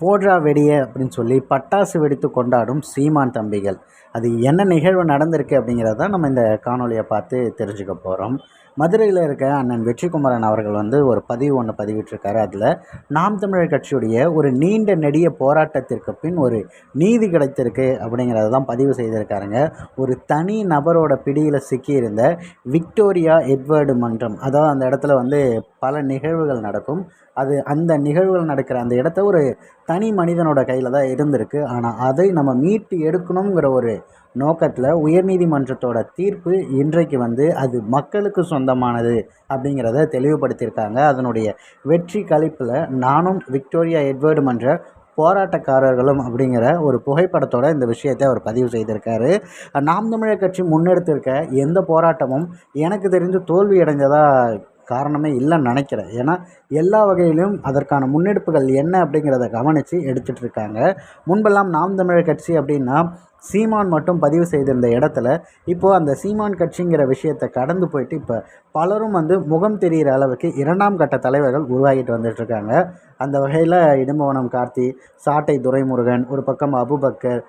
போடுறா வெடிய அப்படின்னு சொல்லி பட்டாசு வெடித்து கொண்டாடும் சீமான் தம்பிகள். அது என்ன நிகழ்வு நடந்திருக்கு அப்படிங்கிறத நம்ம இந்த காணொலியை பார்த்து தெரிஞ்சுக்க போகிறோம் மதுரையில் இருக்க அண்ணன் வெற்றிக்குமரன் அவர்கள் வந்து ஒரு பதிவு ஒன்று பதிவிட்டிருக்காரு. அதில் நாம் தமிழர் கட்சியுடைய ஒரு நீண்ட நெடிய போராட்டத்திற்கு பின் ஒரு நீதி கிடைத்திருக்கு அப்படிங்கிறத தான் பதிவு செய்திருக்காருங்க. ஒரு தனி நபரோட பிடியில் சிக்கியிருந்த விக்டோரியா எட்வர்டு மன்றம். அதாவது அந்த இடத்துல வந்து பல நிகழ்வுகள் நடக்கும். அது அந்த நிகழ்வுகள் நடக்கிற அந்த இடத்த ஒரு தனி மனிதனோட கையில் தான் இருந்திருக்கு. ஆனால் அதை நம்ம மீட்டு எடுக்கணுங்கிற ஒரு நோக்கத்தில் உயர்நீதிமன்றத்தோட தீர்ப்பு இன்றைக்கு வந்து அது மக்களுக்கு சொந்தமானது அப்படிங்கிறத தெளிவுபடுத்தியிருக்காங்க. அதனுடைய வெற்றி கழிப்பில் நானும் விக்டோரியா எட்வர்டு மன்ற போராட்டக்காரர்களும் அப்படிங்கிற ஒரு புகைப்படத்தோட இந்த விஷயத்தை அவர் பதிவு செய்திருக்காரு. நாம் தமிழர் கட்சி முன்னெடுத்திருக்க எந்த போராட்டமும் எனக்கு தெரிஞ்சு தோல்வி அடைஞ்சதாக காரணமே இல்லைன்னு நினைக்கிறேன். ஏன்னா எல்லா வகையிலும் அதற்கான முன்னெடுப்புகள் என்ன அப்படிங்கிறத கவனித்து எடுத்துகிட்டு இருக்காங்க முன்பெல்லாம் நாம் தமிழர் கட்சி அப்படின்னா சீமான் மட்டும் பதிவு செய்திருந்த இடத்துல இப்போது அந்த சீமான் கட்சிங்கிற விஷயத்தை கடந்து போயிட்டு இப்போ பலரும் வந்து முகம் தெரிகிற அளவுக்கு இரண்டாம் கட்ட தலைவர்கள் உருவாகிட்டு வந்துட்டுருக்காங்க அந்த வகையில் இடும்பவனம் கார்த்தி சாட்டை துரைமுருகன் ஒரு பக்கம் அபுபக்கர்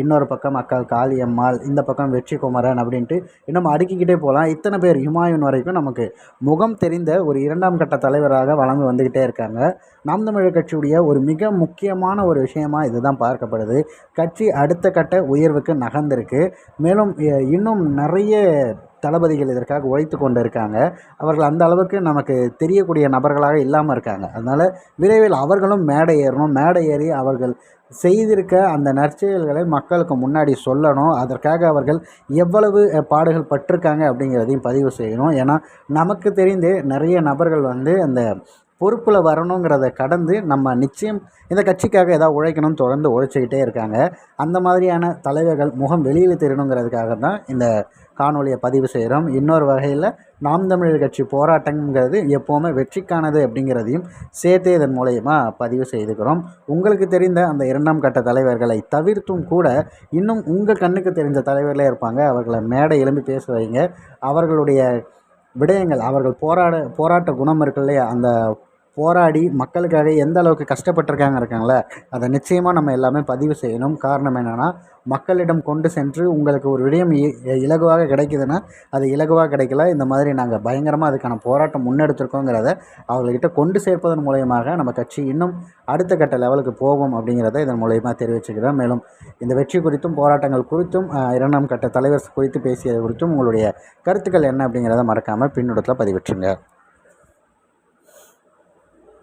இன்னொரு பக்கம் அக்கால் காளியம்மாள் இந்த பக்கம் வெற்றி குமரன் அப்படின்ட்டு இன்னும் அடுக்கிக்கிட்டே போகலாம். இத்தனை பேர் ஹுமாயூன் வரைக்கும் நமக்கு முகம் தெரிந்த ஒரு இரண்டாம் கட்ட தலைவராக வளர்ந்து வந்துக்கிட்டே இருக்காங்க. நாம் தமிழர் கட்சியுடைய ஒரு மிக முக்கியமான ஒரு விஷயமாக இதுதான் பார்க்கப்படுது. கட்சி அடுத்த கட்ட உயர்வுக்கு நகர்ந்திருக்கு. மேலும் இன்னும் நிறைய தளபதிகள் இதற்காக உழைத்து கொண்டு இருக்காங்க அவர்கள் அந்த அளவுக்கு நமக்கு தெரியக்கூடிய நபர்களாக இல்லாமல் இருக்காங்க. அதனால் விரைவில் அவர்களும் மேடை ஏறணும். மேடை ஏறி அவர்கள் செய்திருக்க அந்த நற்செயல்களை மக்களுக்கு முன்னாடி சொல்லணும். அதற்காக அவர்கள் எவ்வளவு பாடுகள் பட்டிருக்காங்க அப்படிங்கிறதையும் பதிவு செய்யணும். ஏன்னா நமக்கு தெரிந்து நிறைய நபர்கள் வந்து அந்த பொறுப்பில் வரணுங்கிறத கடந்து நம்ம நிச்சயம் இந்த கட்சிக்காக ஏதாவது உழைக்கணும்னு தொடர்ந்து உழைச்சிக்கிட்டே இருக்காங்க. அந்த மாதிரியான தலைவர்கள் முகம் வெளியில் தெரியணுங்கிறதுக்காக தான் இந்த காணொலியை பதிவு செய்கிறோம் இன்னொரு வகையில் நாம் தமிழர் கட்சி போராட்டங்கிறது எப்போவுமே வெற்றிக்கானது அப்படிங்கிறதையும் சேர்த்தே இதன் மூலயமா பதிவு செய்துக்கிறோம். உங்களுக்கு தெரிந்த அந்த இரண்டாம் கட்ட தலைவர்களை தவிர்த்தும் கூட இன்னும் உங்கள் கண்ணுக்கு தெரிந்த தலைவர்களே இருப்பாங்க. அவர்களை மேடை எழும்பி பேச வைங்க. அவர்களுடைய விடயங்கள் அவர்கள் போராட போராட்ட குணம் இருக்கு இல்லையா அந்த போராடி மக்களுக்காக எந்த அளவுக்கு கஷ்டப்பட்டிருக்காங்க இருக்காங்களே அதை நிச்சயமாக நம்ம எல்லாமே பதிவு செய்யணும். காரணம் என்னென்னா மக்களிடம் கொண்டு சென்று உங்களுக்கு ஒரு விடயம் இலகுவாக கிடைக்குதுன்னா அது இலகுவாக கிடைக்கல. இந்த மாதிரி நாங்கள் பயங்கரமாக அதுக்கான போராட்டம் முன்னெடுத்திருக்கோங்கிறத அவர்கள்கிட்ட கொண்டு சேர்ப்பதன் மூலயமாக நம்ம கட்சி இன்னும் அடுத்த கட்ட லெவலுக்கு போகும் அப்படிங்கிறத இதன் மூலயமா தெரிவிச்சுக்கிறோம் மேலும் இந்த வெற்றி குறித்தும் போராட்டங்கள் குறித்தும் இரண்டாம் கட்ட தலைவர் குறித்து பேசியது குறித்தும் உங்களுடைய கருத்துக்கள் என்ன அப்படிங்கிறத மறக்காமல் பின்னூட்டத்தில் பதிவிட்டுருங்க.